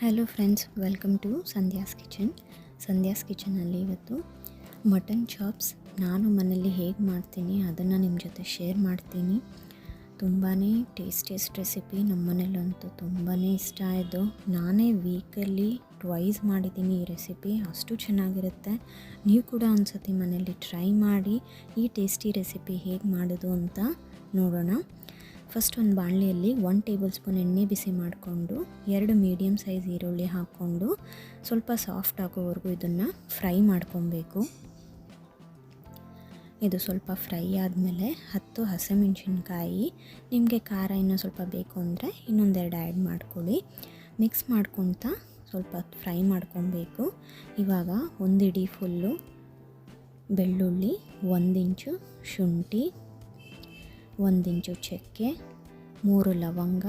Hello friends welcome to Sandhya's kitchen Sandhya's ಕಿಚನಲ್ಲಿ ಇವತ್ತು mutton chops ನಾನು ಮನೇಲಿ ಹೇಗೆ ಮಾಡ್ತೀನಿ ಅದನ್ನು ನಿಮ್ಮ ಜೊತೆ ಶೇರ್ ಮಾಡ್ತೀನಿ. ತುಂಬಾ ಟೇಸ್ಟಿಯಸ್ಟ್ ರೆಸಿಪಿ ನಮ್ಮ ಮನೇಲಂತೂ ತುಂಬಾ ಇಷ್ಟ ಆಯಿತು ನಾನೇ ವೀಕಲ್ಲಿ ಟ್ವೈಸ್ ಮಾಡಿದ್ದೀನಿ ಈ ರೆಸಿಪಿ ಅಷ್ಟು ಚೆನ್ನಾಗಿರುತ್ತೆ. ನೀವು ಕೂಡ ಒಂದ್ಸತಿ ಮನೇಲಿ ಟ್ರೈ ಮಾಡಿ ಈ ಟೇಸ್ಟಿ ರೆಸಿಪಿ ಹೇಗೆ ಮಾಡೋದು ಅಂತ ನೋಡೋಣ. ಫಸ್ಟ್ ಒಂದು ಬಾಣಲೆಯಲ್ಲಿ ಒನ್ ಟೇಬಲ್ ಸ್ಪೂನ್ ಎಣ್ಣೆ ಬಿಸಿ ಮಾಡಿಕೊಂಡು, ಎರಡು ಮೀಡಿಯಮ್ ಸೈಜ್ ಈರುಳ್ಳಿ ಹಾಕ್ಕೊಂಡು, ಸ್ವಲ್ಪ ಸಾಫ್ಟ್ ಆಗೋವರೆಗೂ ಇದನ್ನು ಫ್ರೈ ಮಾಡ್ಕೊಬೇಕು. ಇದು ಸ್ವಲ್ಪ ಫ್ರೈ ಆದಮೇಲೆ ಹತ್ತು ಹಸಿಮೆಣ್ಸಿನ್ಕಾಯಿ, ನಿಮಗೆ ಖಾರ ಇನ್ನೂ ಸ್ವಲ್ಪ ಬೇಕು ಅಂದರೆ ಇನ್ನೊಂದೆರಡು ಆ್ಯಡ್ ಮಾಡ್ಕೊಳ್ಳಿ. ಮಿಕ್ಸ್ ಮಾಡ್ಕೊತ ಸ್ವಲ್ಪ ಫ್ರೈ ಮಾಡ್ಕೊಬೇಕು. ಇವಾಗ ಒಂದಿಡಿ ಫುಲ್ಲು ಬೆಳ್ಳುಳ್ಳಿ ಒಂದಿಂಚು ಶುಂಠಿ ಒಂದು ಇಂಚು ಚಕ್ಕೆ, ಮೂರು ಲವಂಗ,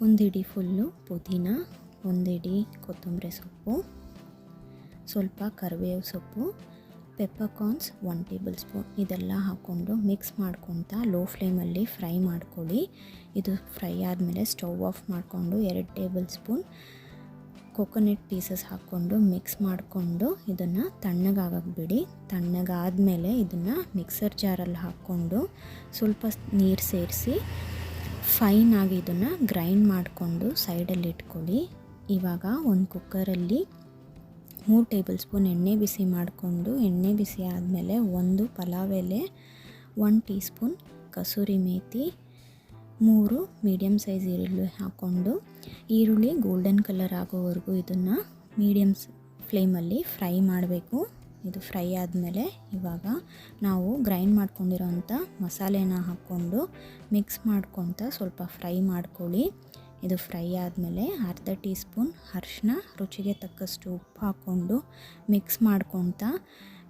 ಒಂದಿಡಿ ಫುಲ್ಲು ಪುದೀನ, ಒಂದಿಡಿ ಕೊತ್ತಂಬರಿ ಸೊಪ್ಪು, ಸ್ವಲ್ಪ ಕರಿಬೇವು ಸೊಪ್ಪು ಪೆಪ್ಪರ್ಕಾರ್ನ್ಸ್ ಒನ್ ಟೇಬಲ್ ಸ್ಪೂನ್ ಇದೆಲ್ಲ ಹಾಕ್ಕೊಂಡು ಮಿಕ್ಸ್ ಮಾಡ್ಕೊತ ಲೋ ಫ್ಲೇಮಲ್ಲಿ ಫ್ರೈ ಮಾಡ್ಕೊಳ್ಳಿ. ಇದು ಫ್ರೈ ಆದಮೇಲೆ ಸ್ಟವ್ ಆಫ್ ಮಾಡಿಕೊಂಡು ಎರಡು ಟೇಬಲ್ ಸ್ಪೂನ್ ಕೊಕೊನೆಟ್ ಪೀಸಸ್ ಹಾಕ್ಕೊಂಡು ಮಿಕ್ಸ್ ಮಾಡಿಕೊಂಡು ಇದನ್ನು ತಣ್ಣಗಾಗಕ್ಕೆ ಬಿಡಿ ತಣ್ಣಗಾದಮೇಲೆ ಇದನ್ನು ಮಿಕ್ಸರ್ ಜಾರಲ್ಲಿ ಹಾಕ್ಕೊಂಡು ಸ್ವಲ್ಪ ನೀರು ಸೇರಿಸಿ ಫೈನಾಗಿ ಇದನ್ನು ಗ್ರೈಂಡ್ ಮಾಡಿಕೊಂಡು ಸೈಡಲ್ಲಿ ಇಟ್ಕೊಳ್ಳಿ. ಇವಾಗ ಒಂದು ಕುಕ್ಕರಲ್ಲಿ ಮೂರು ಟೇಬಲ್ ಸ್ಪೂನ್ ಎಣ್ಣೆ ಬಿಸಿ ಮಾಡಿಕೊಂಡು, ಎಣ್ಣೆ ಬಿಸಿ ಆದಮೇಲೆ ಒಂದು ಪಲಾವ್ ಎಲೆ one teaspoon kasuri methi ಮೂರು ಮೀಡಿಯಮ್ ಸೈಜ್ ಈರುಳ್ಳಿ ಹಾಕ್ಕೊಂಡು, ಈರುಳ್ಳಿ ಗೋಲ್ಡನ್ ಕಲರ್ ಆಗೋವರೆಗೂ ಇದನ್ನು ಮೀಡಿಯಮ್ ಫ್ಲೇಮಲ್ಲಿ ಫ್ರೈ ಮಾಡಬೇಕು. ಇದು ಫ್ರೈ ಆದಮೇಲೆ ಇವಾಗ ನಾವು ಗ್ರೈಂಡ್ ಮಾಡ್ಕೊಂಡಿರೋಂಥ ಮಸಾಲೆನ ಹಾಕ್ಕೊಂಡು ಮಿಕ್ಸ್ ಮಾಡ್ಕೊತ ಸ್ವಲ್ಪ ಫ್ರೈ ಮಾಡ್ಕೊಳ್ಳಿ. ಇದು ಫ್ರೈ ಆದಮೇಲೆ ಅರ್ಧ ಟೀ ಸ್ಪೂನ್ ಅರಿಶಿನ ರುಚಿಗೆ ತಕ್ಕಷ್ಟು ಉಪ್ಪು ಹಾಕ್ಕೊಂಡು ಮಿಕ್ಸ್ ಮಾಡ್ಕೊತ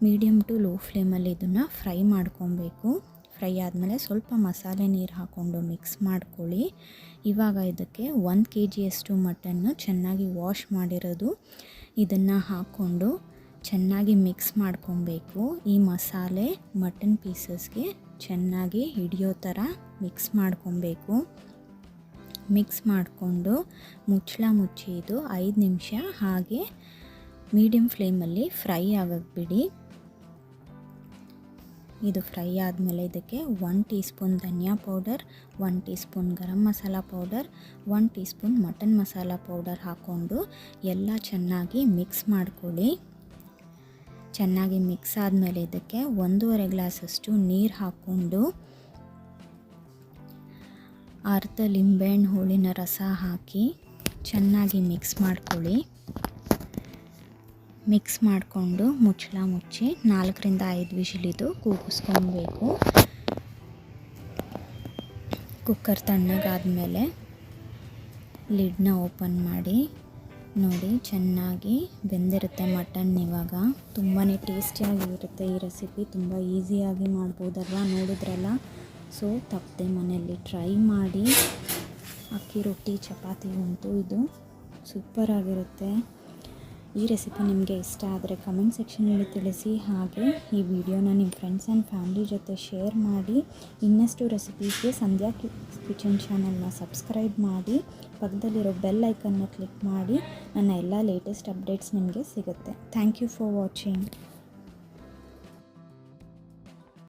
ಮೀಡಿಯಮ್ ಟು ಲೋ ಫ್ಲೇಮಲ್ಲಿ ಇದನ್ನು ಫ್ರೈ ಮಾಡ್ಕೊಬೇಕು. ಫ್ರೈ ಆದಮೇಲೆ ಸ್ವಲ್ಪ ಮಸಾಲೆ ನೀರು ಹಾಕ್ಕೊಂಡು ಮಿಕ್ಸ್ ಮಾಡ್ಕೊಳ್ಳಿ. ಇವಾಗ ಇದಕ್ಕೆ ಒಂದು ಕೆ ಜಿಯಷ್ಟು ಮಟನ್ನು ಚೆನ್ನಾಗಿ ವಾಶ್ ಮಾಡಿರೋದು. ಇದನ್ನು ಹಾಕ್ಕೊಂಡು ಚೆನ್ನಾಗಿ ಮಿಕ್ಸ್ ಮಾಡ್ಕೊಬೇಕು. ಈ ಮಸಾಲೆ ಮಟನ್ ಪೀಸಸ್ಗೆ ಚೆನ್ನಾಗಿ ಹಿಡಿಯೋ ಥರ ಮಿಕ್ಸ್ ಮಾಡ್ಕೊಬೇಕು. ಮಿಕ್ಸ್ ಮಾಡಿಕೊಂಡು ಮುಚ್ಚಳ ಮುಚ್ಚಿ ಇದು ಐದು ನಿಮಿಷ ಹಾಗೆ ಮೀಡಿಯಮ್ ಫ್ಲೇಮಲ್ಲಿ ಫ್ರೈ ಆಗಕ್ಕೆ ಬಿಡಿ. ಇದು ಫ್ರೈ ಆದಮೇಲೆ ಇದಕ್ಕೆ one teaspoon dhaniya powder one teaspoon garam masala powder one teaspoon mutton masala powder ಹಾಕ್ಕೊಂಡು ಎಲ್ಲ ಚೆನ್ನಾಗಿ ಮಿಕ್ಸ್ ಮಾಡ್ಕೊಳ್ಳಿ. ಚೆನ್ನಾಗಿ ಮಿಕ್ಸ್ ಆದಮೇಲೆ ಇದಕ್ಕೆ ಒಂದೂವರೆ ಗ್ಲಾಸಷ್ಟು ನೀರು ಹಾಕ್ಕೊಂಡು ಅರ್ಧ ಲಿಂಬೆಹಣ್ಣು ಹೋಳಿನ ರಸ ಹಾಕಿ ಚೆನ್ನಾಗಿ ಮಿಕ್ಸ್ ಮಾಡ್ಕೊಳ್ಳಿ. ಮಿಕ್ಸ್ ಮಾಡಿಕೊಂಡು ಮುಚ್ಚಳ ಮುಚ್ಚಿ ನಾಲ್ಕರಿಂದ ಐದು ವಿಷಿಲಿದು ಕೂಗಿಸ್ಕೊಬೇಕು. ಕುಕ್ಕರ್ ತಣ್ಣಗಾದಮೇಲೆ ಲಿಡ್ನ ಓಪನ್ ಮಾಡಿ, ನೋಡಿ ಚೆನ್ನಾಗಿ ಬೆಂದಿರುತ್ತೆ ಮಟನ್ ಇವಾಗ. ತುಂಬಾ ಟೇಸ್ಟಿಯಾಗಿರುತ್ತೆ ಈ ರೆಸಿಪಿ, ತುಂಬ ಈಸಿಯಾಗಿ ಮಾಡ್ಬೋದಲ್ವ ನೋಡಿದ್ರಲ್ಲ? ಸೊ, ತಪ್ಪದೆ ಮನೆಯಲ್ಲಿ ಟ್ರೈ ಮಾಡಿ. ಅಕ್ಕಿ ರೊಟ್ಟಿ, ಚಪಾತಿ ಉಂಟು ಇದು ಸೂಪರಾಗಿರುತ್ತೆ. ಈ ರೆಸಿಪಿ ನಿಮಗೆ ಇಷ್ಟ ಆದರೆ ಕಮೆಂಟ್ ಸೆಕ್ಷನಲ್ಲಿ ತಿಳಿಸಿ. ಹಾಗೆ ಈ ವಿಡಿಯೋನ ನಿಮ್ಮ ಫ್ರೆಂಡ್ಸ್ ಆ್ಯಂಡ್ ಫ್ಯಾಮಿಲಿ ಜೊತೆ ಶೇರ್ ಮಾಡಿ. ಇನ್ನಷ್ಟು ರೆಸಿಪೀಸ್ಗೆ ಸಂಧ್ಯಾ ಕಿಚನ್ ಚಾನಲ್ನ ಸಬ್ಸ್ಕ್ರೈಬ್ ಮಾಡಿ. ಪಕ್ಕದಲ್ಲಿರೋ ಬೆಲ್ ಐಕನ್ನ ಕ್ಲಿಕ್ ಮಾಡಿ. ನನ್ನ ಎಲ್ಲ ಲೇಟೆಸ್ಟ್ ಅಪ್ಡೇಟ್ಸ್ ನಿಮಗೆ ಸಿಗುತ್ತೆ. Thank you for watching